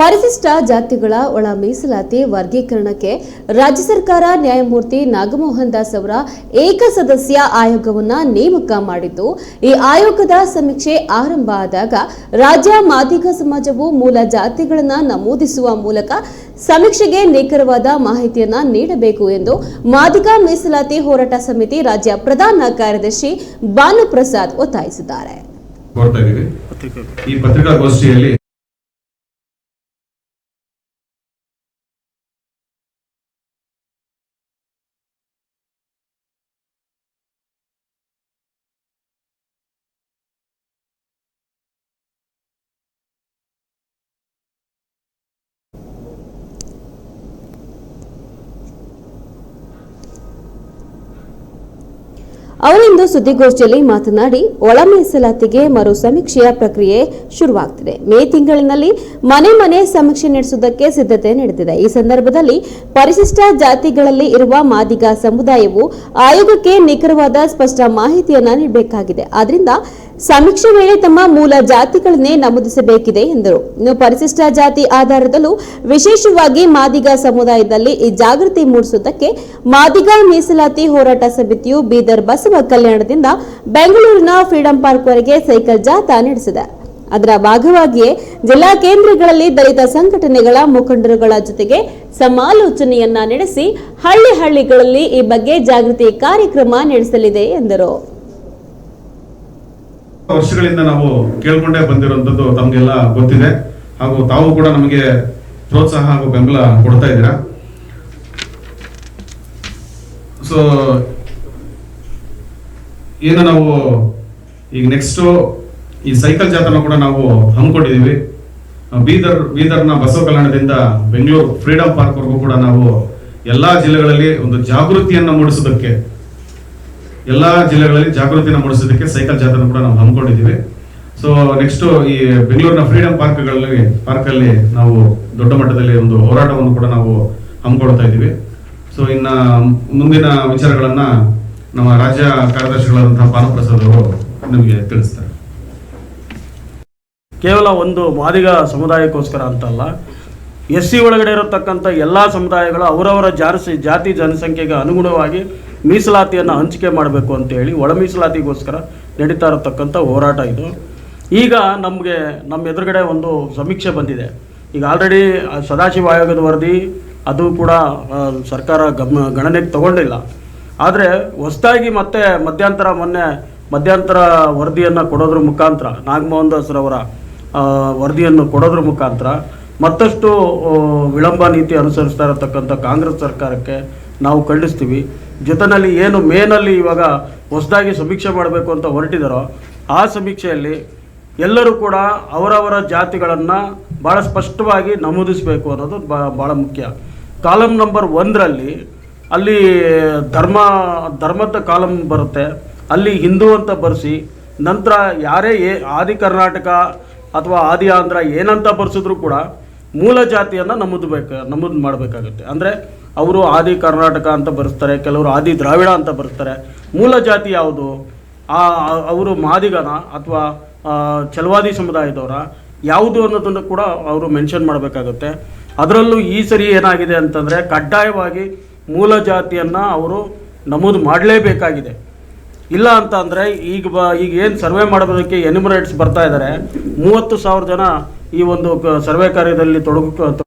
ಪರಿಶಿಷ್ಟ ಜಾತಿಗಳ ಒಳ ಮೀಸಲಾತಿ ವರ್ಗೀಕರಣಕ್ಕೆ ರಾಜ್ಯ ಸರ್ಕಾರ ನ್ಯಾಯಮೂರ್ತಿ ನಾಗಮೋಹನ್ ದಾಸ್ ಅವರ ಏಕಸದಸ್ಯ ಆಯೋಗವನ್ನು ನೇಮಕ ಮಾಡಿದ್ದು, ಈ ಆಯೋಗದ ಸಮೀಕ್ಷೆ ಆರಂಭ ಆದಾಗ ರಾಜ್ಯ ಮಾದಿಗ ಸಮಾಜವು ಮೂಲ ಜಾತಿಗಳನ್ನು ನಮೂದಿಸುವ ಮೂಲಕ ಸಮೀಕ್ಷೆಗೆ ನಿಖರವಾದ ಮಾಹಿತಿಯನ್ನ ನೀಡಬೇಕು ಎಂದು ಮಾದಿಗ ಮೀಸಲಾತಿ ಹೋರಾಟ ಸಮಿತಿ ರಾಜ್ಯ ಪ್ರಧಾನ ಕಾರ್ಯದರ್ಶಿ ಭಾನುಪ್ರಸಾದ್ ಒತ್ತಾಯಿಸಿದ್ದಾರೆ. ಈ ಪತ್ರಿಕಾಗೋಷ್ಠಿಯಲ್ಲಿ ಅವರಿಂದು ಸುದ್ದಿಗೋಷ್ಠಿಯಲ್ಲಿ ಮಾತನಾಡಿ, ಒಳ ಮೀಸಲಾತಿಗೆ ಮರು ಸಮೀಕ್ಷೆಯ ಪ್ರಕ್ರಿಯೆ ಶುರುವಾಗ್ತಿದೆ. ಮೇ ತಿಂಗಳಿನಲ್ಲಿ ಮನೆ ಮನೆ ಸಮೀಕ್ಷೆ ನಡೆಸುವುದಕ್ಕೆ ಸಿದ್ಧತೆ ನಡೆದಿದೆ. ಈ ಸಂದರ್ಭದಲ್ಲಿ ಪರಿಶಿಷ್ಟ ಜಾತಿಗಳಲ್ಲಿ ಇರುವ ಮಾದಿಗ ಸಮುದಾಯವು ಆಯೋಗಕ್ಕೆ ನಿಖರವಾದ ಸ್ಪಷ್ಟ ಮಾಹಿತಿಯನ್ನು ನೀಡಬೇಕಾಗಿದೆ. ಆದ್ರಿಂದ ಸಮೀಕ್ಷೆ ವೇಳೆ ತಮ್ಮ ಮೂಲ ಜಾತಿಗಳನ್ನೇ ನಮೂದಿಸಬೇಕಿದೆ ಎಂದರು. ಇನ್ನು ಪರಿಶಿಷ್ಟ ಜಾತಿ ಆಧಾರದಲ್ಲೂ ವಿಶೇಷವಾಗಿ ಮಾದಿಗ ಸಮುದಾಯದಲ್ಲಿ ಈ ಜಾಗೃತಿ ಮೂಡಿಸುವುದಕ್ಕೆ ಮಾದಿಗ ಮೀಸಲಾತಿ ಹೋರಾಟ ಸಮಿತಿಯು ಬೀದರ್ ಬಸವ ಕಲ್ಯಾಣದಿಂದ ಬೆಂಗಳೂರಿನ ಫ್ರೀಡಂ ಪಾರ್ಕ್ ವರೆಗೆ ಸೈಕಲ್ ಜಾಥಾ ನಡೆಸಿದೆ. ಅದರ ಭಾಗವಾಗಿಯೇ ಜಿಲ್ಲಾ ಕೇಂದ್ರಗಳಲ್ಲಿ ದಲಿತ ಸಂಘಟನೆಗಳ ಮುಖಂಡರುಗಳ ಜೊತೆಗೆ ಸಮಾಲೋಚನೆಯನ್ನ ನಡೆಸಿ ಹಳ್ಳಿ ಹಳ್ಳಿಗಳಲ್ಲಿ ಈ ಬಗ್ಗೆ ಜಾಗೃತಿ ಕಾರ್ಯಕ್ರಮ ನಡೆಸಲಿದೆ ಎಂದರು. ವರ್ಷಗಳಿಂದ ನಾವು ಕೇಳ್ಕೊಂಡೇ ಬಂದಿರುವಂತದ್ದು ತಮಗೆಲ್ಲ ಗೊತ್ತಿದೆ. ಹಾಗೂ ತಾವು ಕೂಡ ನಮಗೆ ಪ್ರೋತ್ಸಾಹ ಹಾಗೂ ಬೆಂಬಲ ಕೊಡ್ತಾ ಇದ್ದೀರಾ. ಸೊ ಏನು ನಾವು ಈಗ ನೆಕ್ಸ್ಟು ಈ ಸೈಕಲ್ ಜಾಥಾನ ಕೂಡ ನಾವು ಹಮ್ಮಿಕೊಂಡಿದ್ದೀವಿ. ಬೀದರ್, ಬೀದರ್ನ ಬಸವ ಕಲ್ಯಾಣದಿಂದ ಬೆಂಗಳೂರು ಫ್ರೀಡಂ ಪಾರ್ಕ್ವರೆಗೂ ಕೂಡ ನಾವು ಎಲ್ಲ ಜಿಲ್ಲೆಗಳಲ್ಲಿ ಒಂದು ಜಾಗೃತಿಯನ್ನು ಮೂಡಿಸೋದಕ್ಕೆ, ಎಲ್ಲ ಜಿಲ್ಲೆಗಳಲ್ಲಿ ಜಾಗೃತಿಯನ್ನು ಮೂಡಿಸೋದಕ್ಕೆ ಸೈಕಲ್ ಜಾಥಾನ ಕೂಡ ನಾವು ಹಮ್ಮಿಕೊಂಡಿದ್ದೀವಿ. ಸೊ ನೆಕ್ಸ್ಟು ಈ ಬೆಂಗಳೂರಿನ ಫ್ರೀಡಂ ಪಾರ್ಕ್ಗಳಲ್ಲಿ, ಪಾರ್ಕಲ್ಲಿ ನಾವು ದೊಡ್ಡ ಮಟ್ಟದಲ್ಲಿ ಒಂದು ಹೋರಾಟವನ್ನು ಕೂಡ ನಾವು ಹಮ್ಮಿಕೊಳ್ತಾ ಇದ್ದೀವಿ. ಸೊ ಇನ್ನು ಮುಂದಿನ ವಿಚಾರಗಳನ್ನ ನಮ್ಮ ರಾಜ್ಯ ಕಾರ್ಯದರ್ಶಿಗಳಾದಂತಹ ಅವರು ನಿಮಗೆ ತಿಳಿಸ್ತಾರೆ. ಕೇವಲ ಒಂದು ಮಾದಿಗ ಸಮುದಾಯಕ್ಕೋಸ್ಕರ ಅಂತಲ್ಲ ಎಸ್ ಸಿ ಒಳಗಡೆ ಇರತಕ್ಕಂಥ ಎಲ್ಲ ಸಮುದಾಯಗಳು ಅವರವರ ಜಾರಸಿ, ಜಾತಿ ಜನಸಂಖ್ಯೆಗೆ ಅನುಗುಣವಾಗಿ ಮೀಸಲಾತಿಯನ್ನು ಹಂಚಿಕೆ ಮಾಡಬೇಕು ಅಂತೇಳಿ ಒಳ ಮೀಸಲಾತಿಗೋಸ್ಕರ ನಡೀತಾ ಇರತಕ್ಕಂಥ ಹೋರಾಟ ಇದು. ಈಗ ನಮಗೆ, ನಮ್ಮ ಎದುರುಗಡೆ ಒಂದು ಸಮೀಕ್ಷೆ ಬಂದಿದೆ. ಈಗ ಆಲ್ರೆಡಿ ಸದಾಶಿವ ಆಯೋಗದ ವರದಿ, ಅದು ಕೂಡ ಸರ್ಕಾರ ಗಮ, ಗಣನೆಗೆ ತಗೊಂಡಿಲ್ಲ. ಆದರೆ ಹೊಸದಾಗಿ ಮತ್ತೆ ಮಧ್ಯಂತರ ಮೊನ್ನೆ ಮಧ್ಯಂತರ ವರದಿಯನ್ನು ಕೊಡೋದ್ರ ಮುಖಾಂತರ, ನಾಗಮೋಹನ್ ದಾಸ್ರವರ ವರದಿಯನ್ನು ಕೊಡೋದ್ರ ಮುಖಾಂತರ ಮತ್ತಷ್ಟು ವಿಳಂಬ ನೀತಿ ಅನುಸರಿಸ್ತಾ ಇರತಕ್ಕಂಥ ಕಾಂಗ್ರೆಸ್ ಸರ್ಕಾರಕ್ಕೆ ನಾವು ಖಂಡಿಸ್ತೀವಿ ಜೊತೆಯಲ್ಲಿ ಏನು ಮೇನಲ್ಲಿ ಇವಾಗ ಹೊಸದಾಗಿ ಸಮೀಕ್ಷೆ ಮಾಡಬೇಕು ಅಂತ ಹೊರಟಿದಾರೋ, ಆ ಸಮೀಕ್ಷೆಯಲ್ಲಿ ಎಲ್ಲರೂ ಕೂಡ ಅವರವರ ಜಾತಿಗಳನ್ನು ಭಾಳ ಸ್ಪಷ್ಟವಾಗಿ ನಮೂದಿಸಬೇಕು ಅನ್ನೋದು ಭಾಳ ಮುಖ್ಯ. ಕಾಲಮ್ ನಂಬರ್ ಒಂದರಲ್ಲಿ ಅಲ್ಲಿ ಧರ್ಮ, ಧರ್ಮದ ಕಾಲಮ್ ಬರುತ್ತೆ. ಅಲ್ಲಿ ಹಿಂದೂ ಅಂತ ಬರೆಸಿ, ನಂತರ ಯಾರೇ ಏ ಆದಿ ಕರ್ನಾಟಕ ಅಥವಾ ಆದಿ ಆಂಧ್ರ ಏನಂತ ಬರೆಸಿದ್ರು ಕೂಡ ಮೂಲ ಜಾತಿಯನ್ನು ನಮ್ಮದು ಬೇಕು, ನಮ್ಮದು ಮಾಡಬೇಕಾಗುತ್ತೆ. ಅಂದರೆ ಅವರು ಆದಿ ಕರ್ನಾಟಕ ಅಂತ ಬರೆಸ್ತಾರೆ, ಕೆಲವರು ಆದಿ ದ್ರಾವಿಡ ಅಂತ ಬರೆಸ್ತಾರೆ. ಮೂಲ ಜಾತಿ ಯಾವುದು? ಆ ಅವರು ಮಾದಿಗನ ಅಥವಾ ಚಲವಾದಿ ಸಮುದಾಯದವರ ಯಾವುದು ಅನ್ನೋದನ್ನು ಕೂಡ ಅವರು ಮೆನ್ಷನ್ ಮಾಡಬೇಕಾಗುತ್ತೆ. ಅದರಲ್ಲೂ ಈ ಸರಿ ಏನಾಗಿದೆ ಅಂತಂದರೆ ಕಡ್ಡಾಯವಾಗಿ ಮೂಲ ಜಾತಿಯನ್ನು ಅವರು ನಮೂದು ಮಾಡಲೇಬೇಕಾಗಿದೆ. ಇಲ್ಲ ಅಂತ ಅಂದರೆ ಈಗ ಬ, ಈಗ ಏನು ಸರ್ವೆ ಮಾಡೋದಕ್ಕೆ ಎನಿಮರೇಟ್ಸ್ ಬರ್ತಾ ಇದ್ದಾರೆ ಮೂವತ್ತು ಸಾವಿರ ಜನ ಈ ಒಂದು ಸರ್ವೆ ಕಾರ್ಯದಲ್ಲಿ ತೊಡಗು